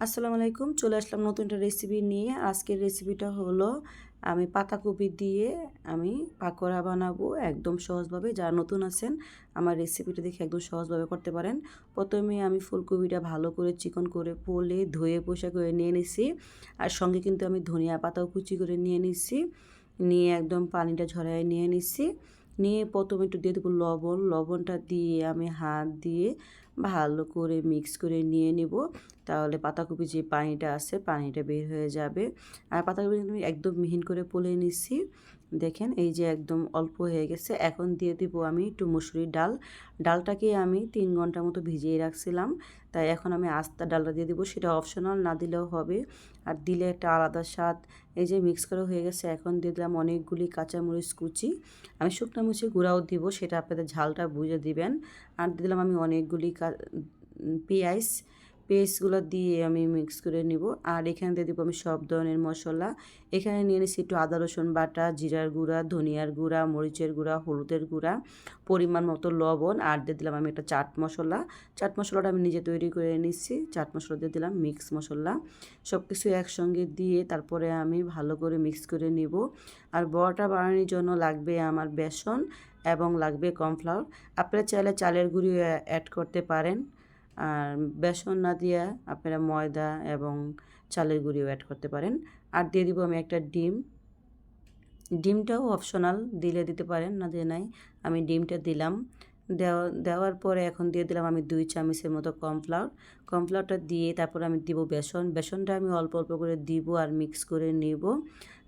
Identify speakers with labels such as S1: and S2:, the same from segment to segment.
S1: আসসালামু আলাইকুম, চলে আসলাম নতুন একটা রেসিপি নিয়ে। আজকের রেসিপিটা হলো, আমি পাতাকপি দিয়ে আমি পাকোড়া বানাবো একদম সহজভাবে। যারা নতুন আছেন, আমার রেসিপিটা দেখে একদম সহজভাবে করতে পারেন। প্রথমে আমি ফুলকপিটা ভালো করে চিকন করে পোলে ধুয়ে পোষা করে নিয়ে নিছি। আর সঙ্গে কিন্তু আমি ধনিয়া পাতাও কুচি করে নিয়ে নিছি। নিয়ে একদম পানিটা ঝরাই নিয়ে নিছি। নিয়ে প্রথমে একটু দিয়ে দেবো লবণ। লবণটা দিয়ে আমি হাত দিয়ে ভালো করে মিক্স করে নিয়ে নিব। তাহলে পাতাকপি যে পানিটা আছে, পানিটা বের হয়ে যাবে। আর পাতাকপি আমি একদম মিহিন করে পলে নিচ্ছি দেখেন এই যে একদম অল্প হয়ে গেছে। এখন দিয়ে দিব আমি একটু মুসুরির ডাল। ডালটাকে আমি তিন ঘণ্টার মতো ভিজিয়ে রাখছিলাম। তাই এখন আমি আস্তা ডালটা দিয়ে দিব। সেটা অপশনাল, না দিলেও হবে। আর দিলে একটা আলাদা স্বাদ। এই যে মিক্স করা হয়ে গেছে। এখন দিয়ে দিলাম অনেকগুলি কাঁচামরিচ কুচি। আমি শুকনো মুচি গুঁড়াও দিব। সেটা আপনাদের ঝালটা বুঝে দিবেন। আর দিলাম আমি অনেকগুলি পেঁয়াজ। পেস্টগুলো দিয়ে আমি মিক্স করে নিব। আর এখানে দিয়ে দেবো আমি সব ধরনের মশলা। এখানে নিয়ে নিচ্ছি একটু আদা, রসুন বাটা, জিরার গুঁড়া, ধনিয়ার গুঁড়া, মরিচের গুঁড়া, হলুদের গুঁড়া, পরিমাণ মতো লবণ। আর দিয়ে দিলাম আমি একটা চাট মশলা। চাট মশলাটা আমি নিজে তৈরি করে নিচ্ছি। চাট মশলা দিয়ে দিলাম মিক্স মশলা। সব কিছু একসঙ্গে দিয়ে তারপরে আমি ভালো করে মিক্স করে নিব। আর বড়াটা বানানোর জন্য লাগবে আমার বেসন। এবং লাগবে কর্নফ্লাওয়ার। আপনারা চাইলে চালের গুঁড়ি অ্যাড করতে পারেন। আর বেসন না দিয়া আপনারা ময়দা এবং চালের গুঁড়িও অ্যাড করতে পারেন। আর দিয়ে দিব আমি একটা ডিম। ডিমটাও অপশনাল, দিলে দিতে পারেন, না দিয়ে নাই। আমি ডিমটা দিলাম। দেওয়া, দেওয়ার পরে এখন দিয়ে দিলাম আমি দুই চামচের মতো কর্নফ্লাওয়ার। কর্নফ্লাওয়ারটা দিয়ে তারপর আমি দিব বেসন। বেসনটা আমি অল্প অল্প করে দিব আর মিক্স করে নিব।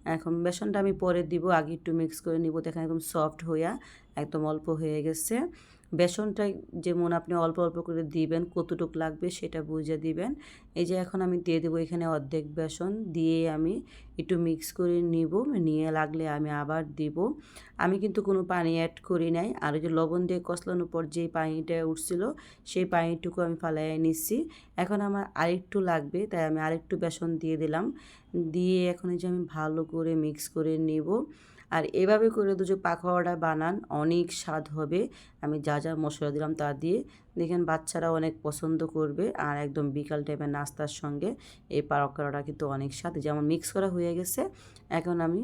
S1: এখন বেসনটা আমি পরে দিব, আগে একটু মিক্স করে নিব। দেখেন একদম সফট হইয়া একদম অল্প হয়ে গেছে। বেসনটা যেমন আপনি অল্প অল্প করে দিবেন, কতটুক লাগবে সেটা বুঝে দিবেন। এই যে এখন আমি দিয়ে দেবো এখানে অর্ধেক বেসন, দিয়ে আমি একটু মিক্স করে নিব, নিয়ে লাগলে আমি আবার দিব। আমি কিন্তু কোনো পানি অ্যাড করি নাই। আর ওই যে লবণ দিয়ে কষলানোর পর যেই পানিটা উঠছিল, সেই পানিটুকু আমি ফালাই নিচ্ছি। এখন আমার আরেকটু লাগবে, তাই আমি আরেকটু বেসন দিয়ে দিলাম। দিয়ে এখন এই যে আমি ভালো করে মিক্স করে নেব। আর এভাবে করে দুটো পাকোড়া বানান, অনেক স্বাদ হবে। আমি যা যা মশলা দিলাম তা দিয়ে দেখেন বাচ্চারা অনেক পছন্দ করবে আর একদম বিকাল টাইমের নাস্তার সঙ্গে এই পাকোড়াটা কিন্তু অনেক স্বাদ। যেমন মিক্স করা হয়ে গেছে, এখন আমি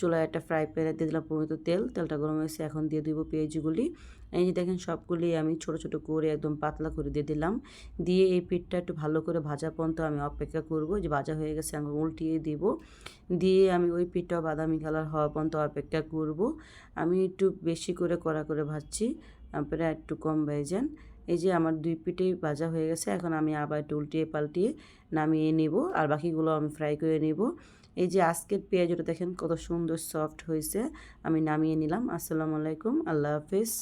S1: চুলায় একটা ফ্রাই প্যানে দিয়ে দিলাম পরিমিত তেল। তেলটা গরম হয়েছে এখন দিয়ে দিব পেঁয়াজগুলি। এই যে দেখেন সবগুলি আমি ছোট ছোট করে একদম পাতলা করে দিয়ে দিলাম। দিয়ে এই পিঠটা একটু ভালো করে ভাজা পর্যন্ত আমি অপেক্ষা করব। যে ভাজা হয়ে গেছে, আমি উল্টিয়ে দিব। দিয়ে আমি ওই পিঠটাও বাদামি কালার হওয়া পর্যন্ত অপেক্ষা করব। আমি একটু বেশি করে কড়া করে ভাজছি আপনারা একটু কম ভেজেন এই যে আমার দুই পিঠে ভাজা হয়ে গেছে, এখন আমি আবার একটু উল্টিয়ে পাল্টিয়ে নামিয়ে নিব। আর বাকিগুলো আমি ফ্রাই করে নিব। এই যে আজকের পেঁয়াজটা দেখেন কত সুন্দর সফট হয়েছে। আমি নামিয়ে নিলাম। আসসালামু আলাইকুম। আল্লাহ হাফিজ।